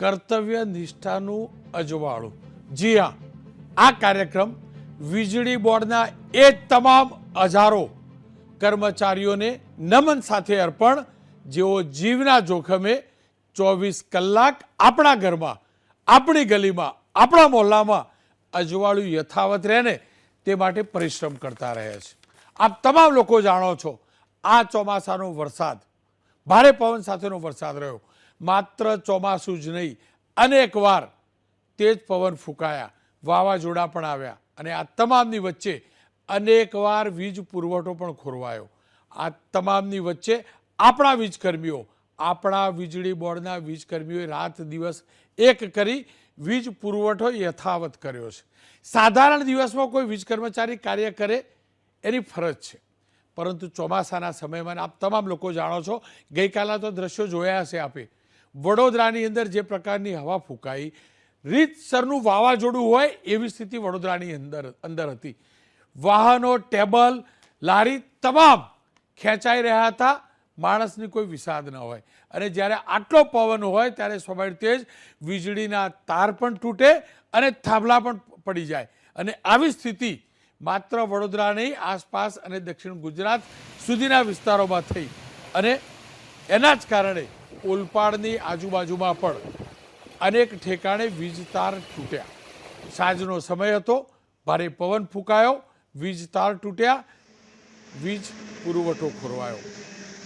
કર્તવ્ય નિષ્ઠાનું અજવાળું. જી હા, આ કાર્યક્રમ વીજળી બોર્ડના એ તમામ હજારો કર્મચારીઓને નમન સાથે અર્પણ, જેઓ જીવના જોખમે ચોવીસ કલાક આપણા ઘરમાં, આપણી ગલીમાં, આપણા મોહલ્લામાં અજવાળું યથાવત રહે તે માટે પરિશ્રમ કરતા રહે છે. આપ તમામ લોકો જાણો છો, આ ચોમાસાનો વરસાદ, ભારે પવન સાથેનો વરસાદ રહ્યો. માત્ર ચોમાસું જ નહીં, અનેક વાર તેજ પવન ફૂંકાયા, વાવાઝોડા પણ આવ્યા અને આ તમામની વચ્ચે અનેક વાર વીજ પુરવઠો પણ ખોરવાયો. આ તમામની વચ્ચે આપણા વીજકર્મીઓ, આપણા વીજળી બોર્ડના વીજકર્મીઓએ રાત દિવસ એક કરી વીજ પુરવઠો યથાવત કર્યો છે. સાધારણ દિવસમાં કોઈ વીજ કર્મચારી કાર્ય કરે એની ફરજ છે. પરંતુ ચોમાસાના સમયમાં આપ તમામ લોકો જાણો છો, ગઈકાલના તો દ્રશ્યો જોયા હશે આપે. વડોદરાની અંદર જે પ્રકારની હવા ફૂંકાઈ, રીતસરનું વાવાઝોડું હોય એવી સ્થિતિ વડોદરાની અંદર અંદર હતી. વાહનો, ટેબલ, લારી તમામ ખેંચાઈ રહ્યા હતા. માણસની કોઈ વિષાદ ન હોય. અને જ્યારે આટલો પવન હોય ત્યારે સ્વાભાવિક જ વીજળીના તાર પણ તૂટે અને થાંભલા પણ પડી જાય. અને આવી સ્થિતિ માત્ર વડોદરા નહીં, આસપાસ અને દક્ષિણ ગુજરાત સુધીના વિસ્તારોમાં થઈ. અને એના જ કારણે ઓલપાડની આજુબાજુમાં પણ અનેક ઠેકાણે વીજ તાર તૂટ્યા. સાંજનો સમય હતો, ભારે પવન ફૂંકાયો, વીજ તાર તૂટ્યા, વીજ પુરવઠો ખોરવાયો.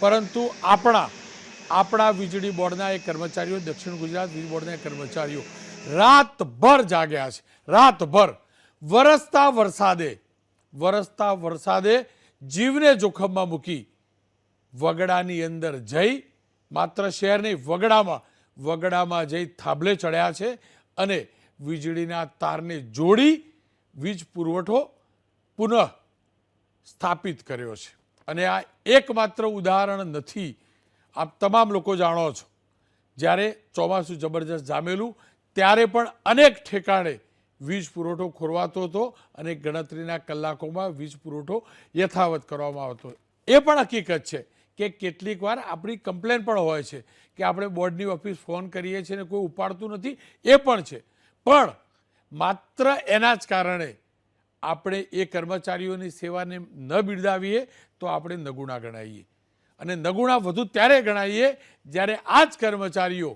પરંતુ આપણા આપણા વીજળી બોર્ડના એ કર્મચારીઓ, દક્ષિણ ગુજરાત વીજ બોર્ડના કર્મચારીઓ રાતભર જાગ્યા છે, રાતભર. વરસતા વરસાદે વરસતા વરસાદે જીવને જોખમમાં મૂકી વગડાની અંદર જઈ માત્ર શહેર નહીં, વગડામાં વગડામાં જઈ થાંભલે ચડ્યા છે અને વીજળીના તારને જોડી વીજ પુરવઠો પુનઃ સ્થાપિત કર્યો છે. અને આ એકમાત્ર ઉદાહરણ નથી. આપ તમામ લોકો જાણો છો. જ્યારે ચોમાસું જબરજસ્ત જામેલું, ત્યારે પણ અનેક ઠેકાણે વીજ પુરવઠો ખોરવાતો હતો અને ગણતરીના કલાકોમાં વીજ પુરવઠો યથાવત કરવામાં આવતો. એ પણ હકીકત છે કે કેટલીક વાર આપણી કમ્પ્લેન પણ હોય છે કે આપણે બોર્ડની ઓફિસ ફોન કરીએ છીએ ને કોઈ ઉપાડતું નથી, એ પણ છે. પણ માત્ર એના જ કારણે આપણે એ કર્મચારીઓની સેવાને ન બિરદાવીએ તો આપણે નગુણા ગણાઈએ. અને નગુણા વધુ ત્યારે ગણાઈએ જ્યારે આ જ કર્મચારીઓ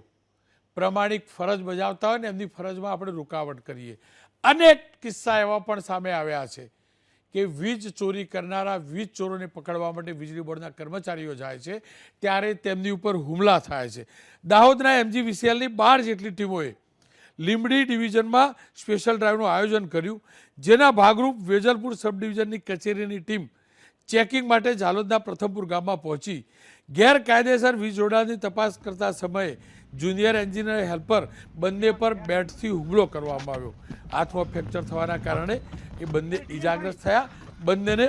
પ્રમાણિક ફરજ બજાવતા હોય ને એમની ફરજમાં આપણે રૂકાવટ કરીએ. અનેક કિસ્સા એવા પણ સામે આવ્યા છે. કે વીજ ચોરી કરનારા વીજ ચોરોને પકડવા માટે વીજળી બોર્ડના કર્મચારીઓ જાય છે, ત્યારે તેમની ઉપર હુમલા થાય છે. દાહોદના એમજીવીસીએલની બાર જેટલી ટીમોએ લીંબડી ડિવિઝનમાં સ્પેશિયલ ડ્રાઈવનું આયોજન કર્યું, જેના ભાગરૂપ વેજલપુર સબ ડિવિઝનની કચેરીની ટીમ ચેકિંગ માટે ઝાલોદના પ્રથમપુર ગામમાં પહોંચી. ગેરકાયદેસર વીજ જોડાણની તપાસ કરતા સમયે જુનિયર એન્જિનિયર હેલ્પર બંને પર બેટથી હુમલો કરવામાં આવ્યો. હાથમાં ફ્રેક્ચર થવાના કારણે એ બંને ઈજાગ્રસ્ત થયા. બંનેને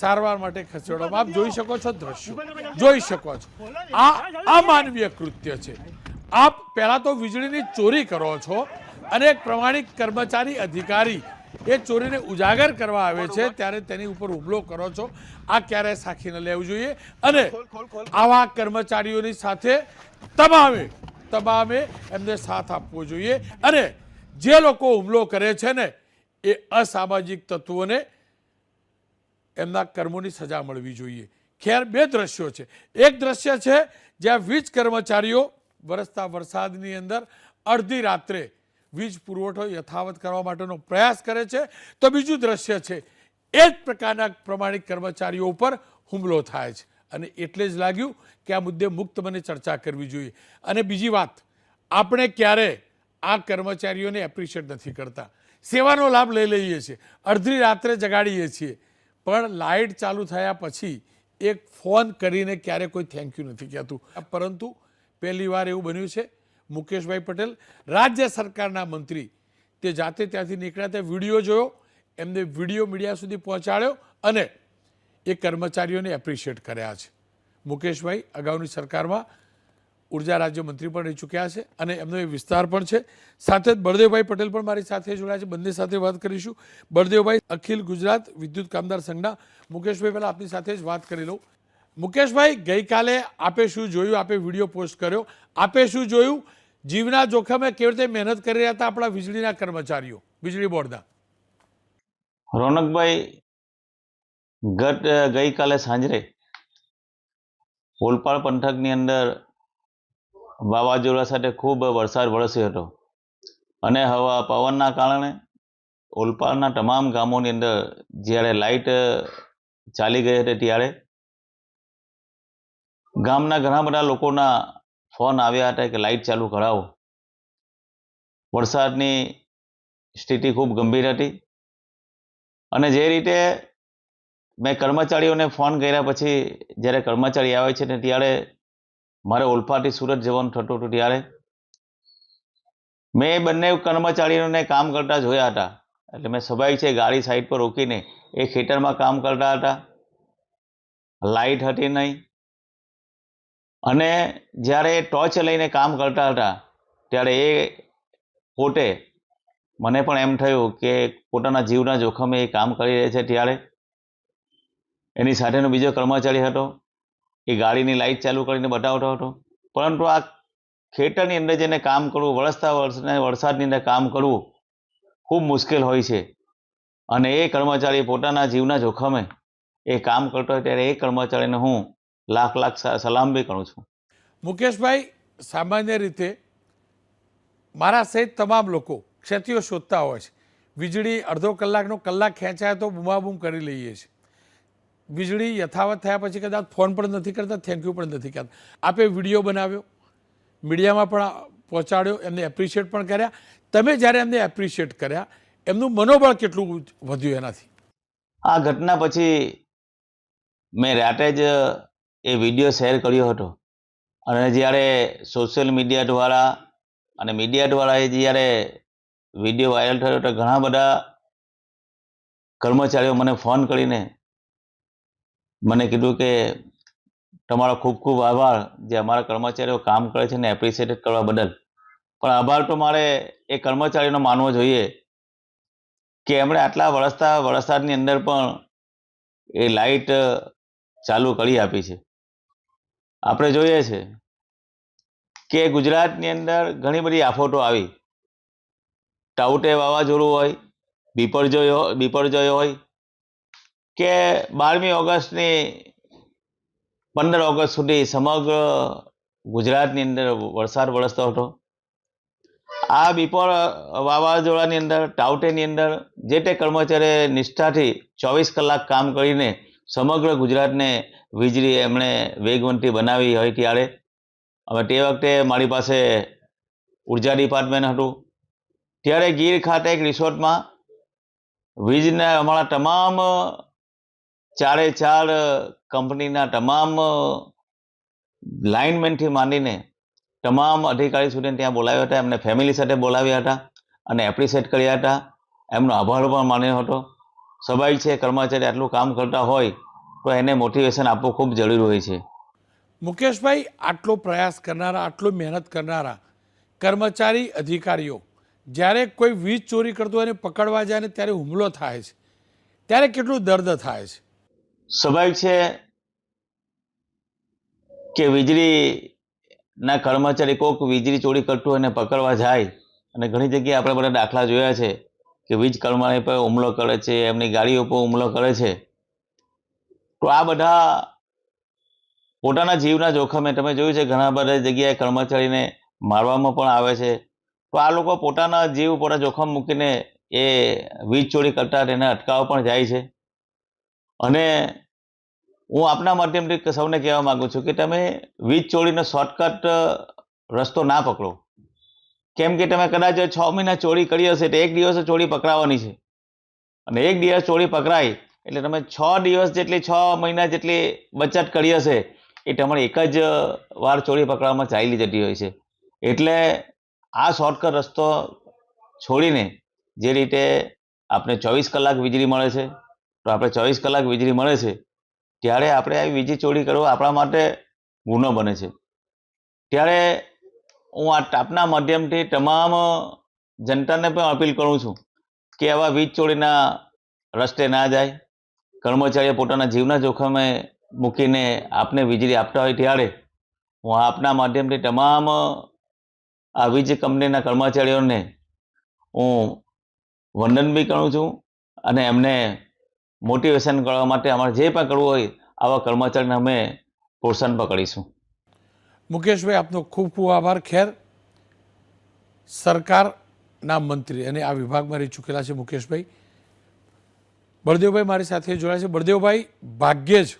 સારવાર માટે ખસેડવામાં આપ જોઈ શકો છો દ્રશ્યો. જોઈ શકો છો. આ અમાનવીય કૃત્ય છે. આપ પહેલાં તો વીજળીની ચોરી કરો છો અને એક પ્રમાણિક કર્મચારી અધિકારી એ ચોરીને ઉજાગર કરવા આવે છે ત્યારે તેની ઉપર હુમલો કરો છો. આ ક્યારેય સાખી ન લેવું જોઈએ. અને આવા કર્મચારીઓની સાથે તમામે તમામે એમને સાથ આપવો જોઈએ. અને જે લોકો હુમલો કરે છે ને, એ અસામાજિક તત્વોને એમના કર્મોની સજા મળવી જોઈએ. ખેર બે દ્રશ્યો છે. એક દ્રશ્ય છે જ્યાં વીજ કર્મચારીઓ વરસતા વરસાદની અંદર અડધી રાત્રે વીજ પુરવઠો યથાવત કરવા માટેનો પ્રયાસ કરે છે. તો બીજું દ્રશ્ય છે એ જ પ્રકારના પ્રમાણિક કર્મચારીઓ ઉપર હુમલો થાય છે. અને એટલે જ લાગ્યું કે આ મુદ્દે મુક્ત મને ચર્ચા કરવી જોઈએ. અને બીજી વાત, આપણે ક્યારે આ કર્મચારીઓને એપ્રિશિએટ નથી કરતા. સેવાનો લાભ લઈ લઈએ છીએ અડધી રાત્રે જગાડીએ છીએ. પણ લાઇટ ચાલુ થયા પછી એક ફોન કરીને ક્યારે કોઈ થેન્ક યુ નથી કહેતું. પરંતુ પહેલી વાર એવું બન્યું છે, મુકેશભાઈ પટેલ, રાજ્ય સરકારના મંત્રી, તે જાતે ત્યાંથી નીકળ્યા, તે વીડિયો જોયો, એમને વીડિયો મીડિયા સુધી પહોંચાડ્યો અને એ કર્મચારીઓને એપ્રિશિએટ કર્યા છે. મુકેશભાઈ, અગાઉની સરકારમાં ઊર્જા રાજ્યમંત્રી પણ રહી ચૂક્યા છે અને એમનો એ વિસ્તાર પણ છે. સાથે જ બળદેવભાઈ પટેલ પણ મારી સાથે જોડાયા છે. બંને સાથે વાત કરીશું. બળદેવભાઈ, અખિલ ગુજરાત વિદ્યુત કામદાર સંઘના. મુકેશભાઈ, પહેલાં આપની સાથે જ વાત કરી લઉં. મુકેશભાઈ, ગઈકાલે આપે શું જોયું? આપે વીડિયો પોસ્ટ કર્યો. આપે શું જોયું? જીવના જોખમે કેવી રીતે મહેનત કરી રહ્યા હતા આપણા વીજળીના કર્મચારીઓ, વીજળી બોર્ડના? રોનકભાઈ ગત ગઈકાલે સાંજે ઓલપાડ પંથકની અંદર વાવાઝોડા સાથે ખૂબ વરસાદ વરસ્યો હતો. અને હવા, પવનના કારણે ઓલપાડના તમામ ગામોની અંદર જ્યારે લાઇટ ચાલી ગઈ હતી ત્યારે ગામના ઘણા બધા લોકોના ફોન આવ્યા હતા કે લાઇટ ચાલુ કરાવો. વરસાદની સ્થિતિ ખૂબ ગંભીર હતી. અને જે રીતે મેં કર્મચારીઓને ફોન કર્યા પછી જ્યારે કર્મચારી આવે છે ને ત્યારે મારે ઓલપાથી સુરત જવાનું થતું હતું ત્યારે મેં બંને કર્મચારીઓને કામ કરતા જોયા હતા. એટલે મેં સ્વાભાવિક છે ગાડી સાઈડ પર રોકીને એ ખેતરમાં કામ કરતા હતા. લાઇટ હતી નહીં. અને જ્યારે એ ટોર્ચ લઈને કામ કરતા હતા ત્યારે એ પોતે મને પણ એમ થયું કે પોતાના જીવના જોખમે એ કામ કરી રહ્યા છે ત્યારે એની સાથેનો બીજો કર્મચારી હતો, એ ગાડીની લાઇટ ચાલુ કરીને બતાવતો હતો. પરંતુ આ ખેતરની અંદર જેને કામ કરવું વરસતા વર્ષને વરસાદની અંદર કામ કરવું ખૂબ મુશ્કેલ હોય છે. અને એ કર્મચારી પોતાના જીવના જોખમે એ કામ કરતો હોય ત્યારે એ કર્મચારીને હું લાખ લાખ સલામ બી કરું છું. મુકેશભાઈ, સામાન્ય રીતે મારા સહિત તમામ લોકો ક્ષતિઓ શોધતા હોય છે. વીજળી અડધો કલાકનો કલાક ખેંચાય તો બૂમાબૂમ કરી લઈએ છીએ. વીજળી યથાવત થયા પછી કદાચ ફોન પણ નથી કરતા થેન્ક યુ પણ નથી કરતા. આપે વીડિયો બનાવ્યો, મીડિયામાં પણ પહોંચાડ્યો, એમને એપ્રિશિએટ પણ કર્યા. તમે જ્યારે એમને એપ્રિશિએટ કર્યા, એમનું મનોબળ કેટલું વધ્યું એનાથી? આ ઘટના પછી મેં રાતે જ એ વીડિયો શેર કર્યો હતો. અને જ્યારે સોશિયલ મીડિયા દ્વારા અને મીડિયા દ્વારા એ જ્યારે વીડિયો વાયરલ થયો તો ઘણા બધા કર્મચારીઓ મને ફોન કરીને મને કીધું કે તમારો ખૂબ ખૂબ આભાર જે અમારા કર્મચારીઓ કામ કરે છે ને એપ્રિશિએટ કરવા બદલ. પણ આભાર તો મારે એ કર્મચારીનો માનવો જોઈએ કે એમણે આટલા વરસતા વરસાદની અંદર પણ એ લાઈટ ચાલુ કરી આપી છે. આપણે જોઈએ છે કે ગુજરાતની અંદર ઘણી બધી આફતો આવી. ટાઉટે વાવાઝોડું હોય, બીપરજોય બીપરજોય હોય કે બારમી ઓગસ્ટની પંદર ઓગસ્ટ સુધી સમગ્ર ગુજરાતની અંદર વરસાદ વરસતો હતો. આ બિપોર વાવાઝોડાની અંદર, ટાઉટેની અંદર, જે તે કર્મચારીએ નિષ્ઠાથી ચોવીસ કલાક કામ કરીને સમગ્ર ગુજરાતને વીજળી એમણે વેગવંતી બનાવી હોય ત્યારે. હવે તે વખતે મારી પાસે ઊર્જા ડિપાર્ટમેન્ટ હતું. ત્યારે ગીર ખાતે એક રિસોર્ટમાં વીજને અમારા તમામ ચારે ચાર કંપનીના તમામ લાઇનમેનથી માંડીને તમામ અધિકારી સુધીને ત્યાં બોલાવ્યા હતા. એમને ફેમિલી સાથે બોલાવ્યા હતા અને એપ્રિશિએટ કર્યા હતા. એમનો આભાર પણ માન્યો હતો. સ્વાભાવિક છે, કર્મચારી આટલું કામ કરતા હોય તો એને મોટિવેશન આપવું ખૂબ જરૂરી હોય છે. મુકેશભાઈ, આટલો પ્રયાસ કરનારા, આટલો મહેનત કરનારા કર્મચારી, અધિકારીઓ જ્યારે કોઈ વીજ ચોરી કરતો એને પકડવા જાય ને ત્યારે હુમલો થાય છે, ત્યારે કેટલું દર્દ થાય છે? સ્વાભાવિક છે કે વીજળીના કર્મચારી કોઈક વીજળી ચોરી કરતું અને પકડવા જાય અને ઘણી જગ્યાએ આપણે બધા દાખલા જોયા છે કે વીજ કર્મચારી પર હુમલો કરે છે, એમની ગાડીઓ પર હુમલો કરે છે. તો આ બધા પોતાના જીવના જોખમે, તમે જોયું છે ઘણા બધા જગ્યાએ કર્મચારીને મારવામાં પણ આવે છે. તો આ લોકો પોતાના જીવ પોતા જોખમ મૂકીને એ વીજ ચોરી કરતા, તેને અટકાવવા પણ જાય છે. અને હું આપના માધ્યમથી સૌને કહેવા માગું છું કે તમે વીજ ચોરીનો શોર્ટકટ રસ્તો ના પકડો. કેમ કે તમે કદાચ છ મહિના ચોરી કરી હશે તો એક દિવસે ચોરી પકડાવાની છે. અને એક દિવસ ચોરી પકડાય એટલે તમે છ દિવસ જેટલી, છ મહિના જેટલી બચત કરી હશે, એ તમારે એક જ વાર ચોરી પકડવામાં ચાલી જતી હોય છે. એટલે આ શોર્ટકટ રસ્તો છોડીને જે રીતે આપણે ચોવીસ કલાક વીજળી મળે છે તો આપણે ચોવીસ કલાક વીજળી મળે છે, ત્યારે આપણે આવી વીજળી ચોરી કરવો આપણા માટે ગુનો બને છે. ત્યારે હું આ ટાપના માધ્યમથી તમામ જનતાને પણ અપીલ કરું છું કે આવા વીજ ચોરીના રસ્તે ના જાય. કર્મચારીઓ પોતાના જીવના જોખમે મૂકીને આપને વીજળી આપતા હોય ત્યારે હું આપના માધ્યમથી તમામ આ વીજ કંપનીના કર્મચારીઓને હું વંદન બી કરું છું અને એમને મોટિવેશન કરવા માટે અમારે જે પણ કરવું હોય, આવા કર્મચારીને અમે પ્રોત્સાહન પણ કરીશું. મુકેશભાઈ, આપનો ખૂબ ખૂબ આભાર. ખેર, સરકારના મંત્રી અને આ વિભાગમાં રહી ચૂકેલા છે મુકેશભાઈ. બળદેવભાઈ મારી સાથે જોડાયા છે. બળદેવભાઈ, ભાગ્યે જ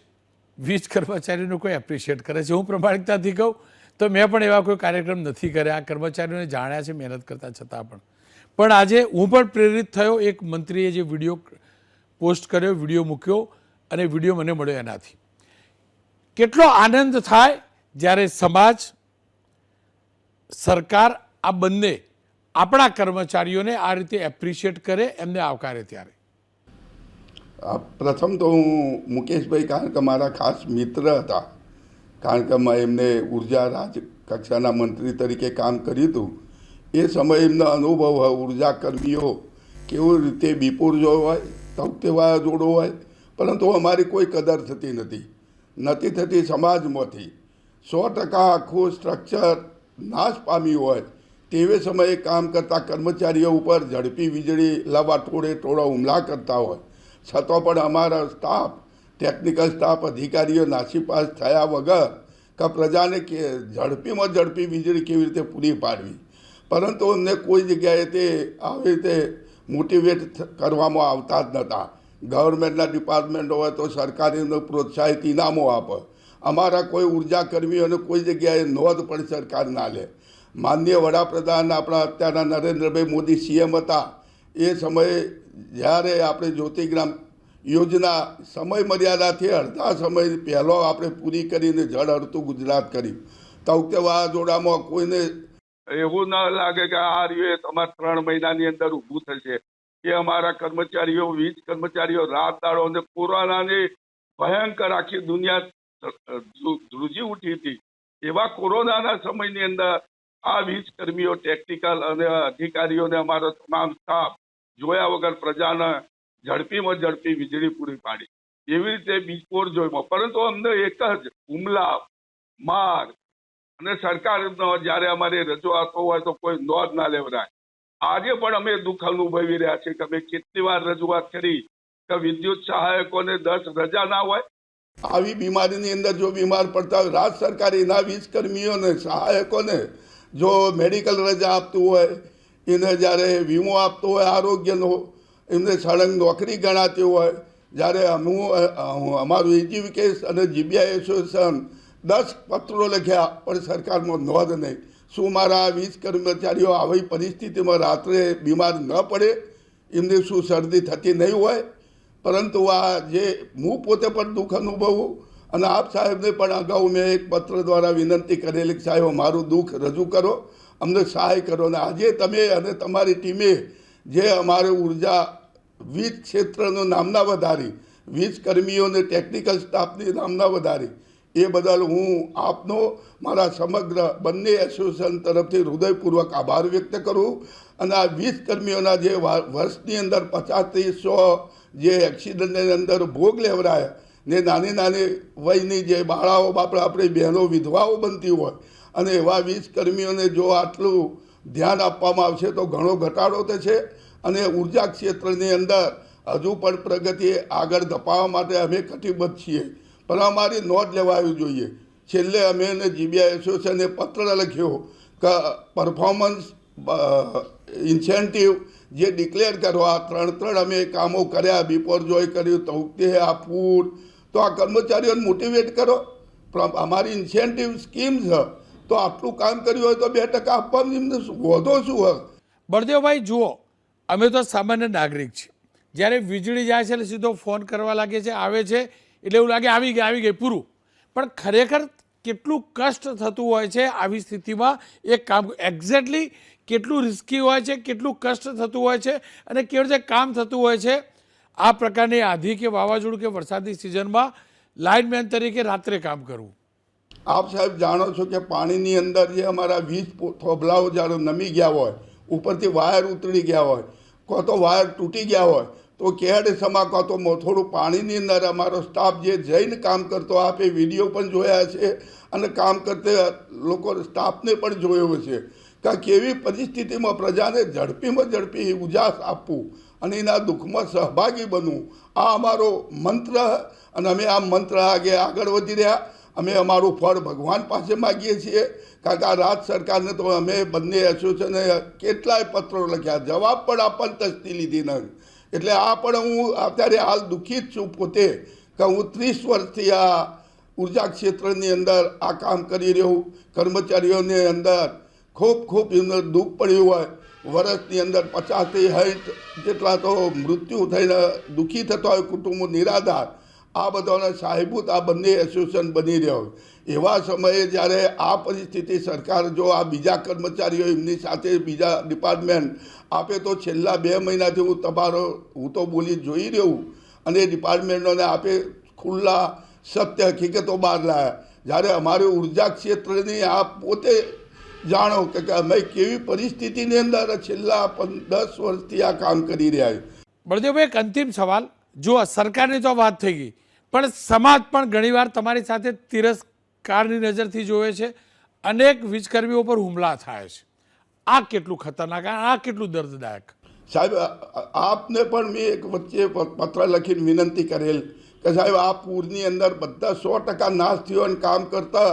વીજ કર્મચારીનું કોઈ એપ્રિશિએટ કરે છે. હું પ્રમાણિકતાથી કહું, તો મેં પણ એવા કોઈ કાર્યક્રમ નથી કર્યા. આ કર્મચારીઓને જાણ્યા છે, મહેનત કરતા છતાં પણ. પણ આજે હું પણ પ્રેરિત થયો. એક મંત્રીએ જે વીડિયો પોસ્ટ કર્યો, વીડિયો મૂક્યો અને વીડિયો મને મળ્યો એનાથી. કેટલો આનંદ થાય જ્યારે સમાજ, સરકાર આ બંને આપણા કર્મચારીઓને આ રીતે એપ્રિશિએટ કરે એમને આવકારે ત્યારે. પ્રથમ તો હું મુકેશભાઈ, કારણ કે મારા ખાસ મિત્ર હતા. કારણ કે મેં એમને ઊર્જા રાજ કક્ષાના મંત્રી તરીકે કામ કર્યું હતું. એ સમયે એમનો અનુભવ ઊર્જા કર્મીઓ કેવી રીતે બિપુરજો હોય તૌક્તેવા જોડો હોય, પરંતુ અમારી કોઈ કદર થતી નથી. નથી થતી સમાજમાંથી. સો ટકા આખું સ્ટ્રક્ચર નાશ પામ્યું હોય, તેવે સમયે કામ કરતા કર્મચારીઓ ઉપર ઝડપી વીજળી લાવવા ટોળે ટોળા હુમલા કરતા હોય. છતાં પણ અમારા સ્ટાફ ટેકનિકલ સ્ટાફ અધિકારીઓ નાસીપાસ થયા વગર કે પ્રજાને કે ઝડપીમાં ઝડપી વીજળી કેવી રીતે પૂરી પાડવી? પરંતુ અમને કોઈ જગ્યાએ તે આવી રીતે મોટિવેટ કરવામાં આવતા જ નહોતા ગવર્મેન્ટના ડિપાર્ટમેન્ટ હોય તો સરકારે એમને પ્રોત્સાહિત ઇનામો આપે. અમારા કોઈ ઊર્જા કર્મીઓને કોઈ જગ્યાએ નોંધ પણ સરકાર ના લે. માનનીય વડાપ્રધાન આપણા અત્યારના નરેન્દ્રભાઈ મોદી સીએમ હતા. એ સમયે જ્યારે આપણે જ્યોતિગ્રામ યોજના સમય મર્યાદાથી અડધા સમય પહેલો આપણે પૂરી કરીને જળ અડતું ગુજરાત કર્યું. તો વાવાઝોડામાં કોઈને એવું ન લાગે કે આ રહ્યું તમારે ત્રણ મહિનાની અંદર ઊભું થશે. એ અમારા કર્મચારીઓ, વીજ કર્મચારીઓ રાત દાડો અને કોરોનાની ભયંકર આખી દુનિયા ધ્રુજી ઉઠી હતી. એવા કોરોનાના સમયની અંદર આ વીજ કર્મીઓ, ટેકનિકલ અને અધિકારીઓને અમારો તમામ સ્ટાફ જોયા વગર પ્રજાને ઝડપીમાં ઝડપી વીજળી પૂરી પાડી. એવી રીતે બીજપોર જોઈમાં પરંતુ અમને એક જ હુમલા, માર અને સરકાર જ્યારે અમારી રજૂઆતો હોય તો કોઈ નોંધ ના લેવડાય આજે પણ અમે દુઃખ અનુભવી રહ્યા છીએ કે અમે કેટલી વાર રજૂઆત કરી કે વિદ્યુત સહાયકોને દસ રજા ના હોય. આવી બીમારીની અંદર જો બીમાર પડતા હોય રાજ સરકાર એના વીજ કર્મીઓને, સહાયકોને જો મેડિકલ રજા આપતું હોય, એને જ્યારે વીમો આપતો હોય, આરોગ્યનો એમને સળંગ નોકરી ગણાતી હોય, જ્યારે હું અમારું એજ્યુકેશ અને જીબીઆઈ એસોસિએશન દસ પત્રો લખ્યા, પણ સરકારમાં નોંધ નહીં. શું મારા વીજ કર્મચારીઓ આવી પરિસ્થિતિમાં રાત્રે બીમાર ન પડે? એમને શું શરદી થતી નહીં હોય? પરંતુ આ જે હું પોતે પણ દુઃખ અનુભવું, અને આપ સાહેબને પણ અગાઉ મેં એક પત્ર દ્વારા વિનંતી કરેલી સાહેબ, મારું દુઃખ રજૂ કરો, અમને સહાય કરો. અને આજે તમે અને તમારી ટીમે જે અમારે ઊર્જા વીજ ક્ષેત્રનું નામના વધારી, વીજ કર્મીઓને ટેકનિકલ સ્ટાફની નામના વધારી એ બદલ હું આપનો મારા સમગ્ર બંને એસોસિએશન તરફથી હૃદયપૂર્વક આભાર વ્યક્ત કરું અને આ વીસ કર્મીઓના જે વર્ષની અંદર પચાસથી સો જે એક્સિડન્ટની અંદર ભોગ લેવડાય ને નાની નાની વયની જે બાળાઓ, બાપડા, આપણી બહેનો, વિધવાઓ બનતી હોય અને એવા વીજ કર્મીઓને જો આટલું ધ્યાન આપવામાં આવશે તો ઘણો ઘટાડો થશે અને ઊર્જા ક્ષેત્રની અંદર હજુ પણ પ્રગતિ આગળ ધપાવવા માટે અમે કટિબદ્ધ છીએ. પણ અમારી નોંધ લેવાવી જોઈએ. છેલ્લે અમે એને જીબીઆઈ એસોસિએશને પત્ર લખ્યો કે પરફોર્મન્સ ઇન્સેન્ટિવ જે ડિક્લેર કરવા ત્રણ ત્રણ અમે કામો કર્યા બિફોર જોય કર્યું તૌકતે આ ફૂડ તો આ કર્મચારીઓને મોટિવેટ કરો. અમારી ઇન્સેન્ટિવ સ્કીમ છે, તો આટલું કામ કર્યું હોય તો બે ટકા આપવાનું એમને વધો શું હોય બળદેવભાઈ, જુઓ, અમે તો સામાન્ય નાગરિક છીએ. જ્યારે વીજળી જાય છે એટલે સીધો ફોન કરવા લાગે છે, આવે છે એટલે એવું લાગે આવી ગઈ આવી ગઈ, પૂરું. પણ ખરેખર કેટલું કષ્ટ થતું હોય છે આવી સ્થિતિમાં? એક કામ એક્ઝેક્ટલી કેટલું રિસ્કી હોય છે, કેટલું કષ્ટ થતું હોય છે અને કેવી રીતે કામ થતું હોય છે? આ પ્રકારની આધી કે વાવાઝોડું કે વરસાદની સિઝનમાં લાઇનમેન તરીકે રાત્રે કામ કરવું. આપ સાહેબ જાણો છો કે પાણીની અંદર જે અમારા વીજ થોભલાઓ જ્યારે નમી ગયા હોય, ઉપરથી વાયર ઉતરી ગયા હોય, કો તો વાયર તૂટી ગયા હોય તો કેડ સમા કો તો મો- થોડું પાણીની અંદર અમારો સ્ટાફ જે જઈને કામ કરતો આપે વીડિયો પણ જોયા છે અને કામ કરતા લોકો સ્ટાફને પણ જોયો છે. કે કેવી પરિસ્થિતિમાં પ્રજાને ઝડપીમાં ઝડપી ઉજાસ આપવું અને એના દુઃખમાં સહભાગી બનવું. આ અમારો મંત્ર અને અમે આ મંત્ર આગે આગળ વધી રહ્યા. અમે અમારું ફળ ભગવાન પાસે માગીએ છીએ. કારણ કે આ રાજ સરકારને તો અમે બંને એસોસિએશને કેટલાય પત્રો લખ્યા. જવાબ પણ આપણને તસ્તી લીધી નહીં એટલે આ પણ હું અત્યારે હાલ દુઃખી જ છું પોતે, કે હું ત્રીસ વર્ષથી આ ઊર્જા ક્ષેત્રની અંદર આ કામ કરી રહ્યો કર્મચારીઓની અંદર ખૂબ ખૂબ એમને દુઃખ પડ્યું હોય. વર્ષની અંદર પચાસથી હૈઠ જેટલા તો મૃત્યુ થઈને દુઃખી થતા હોય કુટુંબો નિરાધાર. આ બધાને સાહેબૂત આ બંને એસોસિએશન બની રહ્યો હોય. એવા સમયે જ્યારે આ પરિસ્થિતિ સરકાર જો આ બીજા કર્મચારીઓ એમની સાથે બીજા ડિપાર્ટમેન્ટ આપે તો છેલ્લા બે મહિનાથી હું તમારો, હું તો બોલી જોઈ રહ્યું અને ડિપાર્ટમેન્ટોને આપે ખુલ્લા સત્ય હકીકતો બહાર લાવ્યા જ્યારે અમારે ઊર્જા ક્ષેત્રની આ પોતે જાણો કે અમે કેવી પરિસ્થિતિની અંદર છેલ્લા દસ વર્ષથી આ કામ કરી રહ્યા છીએ. બળદેવભાઈ, એક અંતિમ સવાલ. જો સરકારની તો વાત થઈ ગઈ. પણ સમાજ પણ ઘણીવાર તમારી સાથે તિરસ્કારની નજરથી જોવે છે. અનેક વીજકર્મીઓ પર હુમલા થાય છે. આ કેટલું ખતરનાક, આ કેટલું દર્દદાયક? સાહેબ આપને પણ મેં એક વચ્ચે પત્ર લખીને વિનંતી કરેલ કે સાહેબ, આ પૂરની અંદર બધા સો ટકા નાશ થયો અને કામ કરતા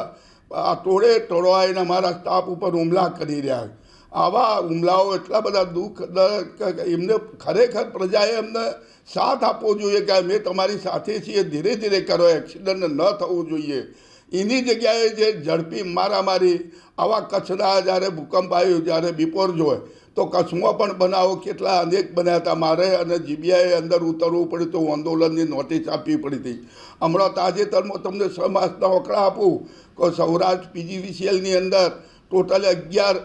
આ ટોળે ટોળાઈને અમારા સ્ટાફ ઉપર હુમલા કરી રહ્યા. આવા હુમલાઓ, એટલા બધા દુઃખ એમને ખરેખર પ્રજાએ એમને સાથ આપવો જોઈએ કે અમે તમારી સાથે છીએ, ધીરે ધીરે કરો એક્સિડન્ટ ન થવું જોઈએ. એની જગ્યાએ જે ઝડપી મારામારી, આવા કચ્છના જ્યારે ભૂકંપ આવ્યો, જ્યારે બિપોર જોય તો કચ્છમાં પણ બનાવો કેટલા અનેક બન્યા હતા. મારે અને જીબીઆઈએ અંદર ઉતરવું પડ્યું હતું આંદોલનની નોટિસ આપવી પડી હતી. હમણાં તાજેતરમાં તમને છ માસના આંકડા આપું, કે સૌરાષ્ટ્ર પીજીવીસીએલની અંદર ટોટલ અગિયાર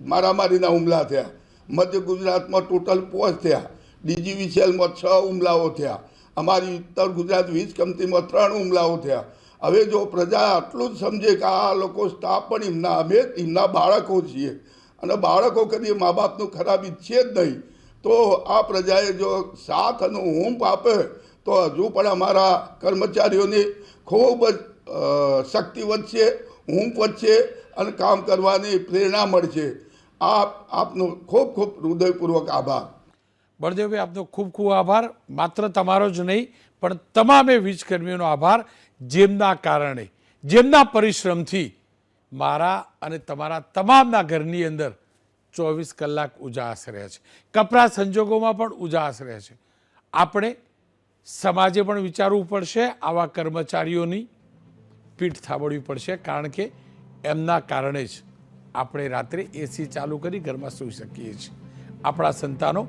મારામારીના હુમલા થયા. મધ્ય ગુજરાતમાં ટોટલ પાંચ થયા. ડીજીવીસીએલમાં છ હુમલાઓ થયા. અમારી ઉત્તર ગુજરાત વીજ કંપનીમાં ત્રણ હુમલાઓ થયા. હવે જો પ્રજા આટલું જ સમજે કે આ લોકો સ્ટાફ પણ એમના, અમે એમના બાળકો છીએ અને બાળકો કદી મા બાપનું ખરાબ ઈચ્છે જ નહીં, તો આ પ્રજાએ જો સાથ અને હુંપ આપે, તો હજુ પણ અમારા કર્મચારીઓની ખૂબ જ શક્તિ વધશે ઊંપ વધશે અને કામ કરવાની પ્રેરણા મળશે. આપ, આપનો ખૂબ ખૂબ હૃદયપૂર્વક આભાર. બળદેવભાઈ, આપનો ખૂબ ખૂબ આભાર. માત્ર તમારો જ નહીં, પણ તમામે વીજકર્મીઓનો આભાર જેમના કારણે, જેમના પરિશ્રમથી મારા અને તમારા તમામના ઘરની અંદર ચોવીસ કલાક ઉજાસ રહે છે. કપરા સંજોગોમાં પણ ઉજાસ રહે છે. આપણે સમાજે પણ વિચારવું પડશે, આવા કર્મચારીઓની પીઠ થાબડવી પડશે, કારણ કે એમના કારણે જ આપણે રાત્રે એસી ચાલુ કરી ઘરમાં સૂઈ શકીએ છીએ. આપણા સંતાનો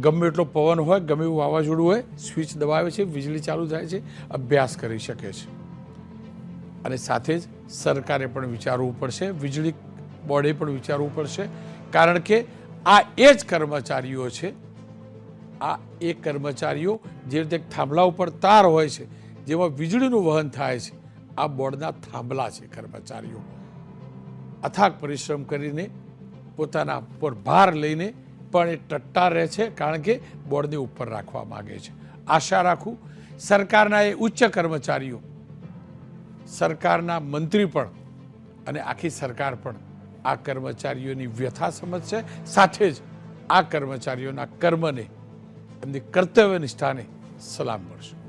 ગમે એટલો પવન હોય, ગમે એવું વાવાઝોડું હોય, સ્વિચ દબાવે છે, વીજળી ચાલુ થાય છે, અભ્યાસ કરી શકે છે. અને સાથે જ સરકારે પણ વિચારવું પડશે, વીજળી બોર્ડે પણ વિચારવું પડશે, કારણ કે આ એ જ કર્મચારીઓ છે, આ એ કર્મચારીઓ જે રીતે થાંભલા ઉપર તાર હોય છે, જેમાં વીજળીનું વહન થાય છે, આ બોર્ડના થાંભલા છે કર્મચારીઓ. અથાગ પરિશ્રમ કરીને પોતાના પર ભાર લઈને પણ એ ટટ્ટા રહે છે, કારણ કે બોર્ડને ઉપર રાખવા માગે છે. આશા રાખું, સરકારના એ ઉચ્ચ કર્મચારીઓ, સરકારના મંત્રી પણ અને આખી સરકાર પણ આ કર્મચારીઓની વ્યથા સમજશે સાથે જ આ કર્મચારીઓના કર્મને, એમની કર્તવ્ય નિષ્ઠાને સલામ મળશે.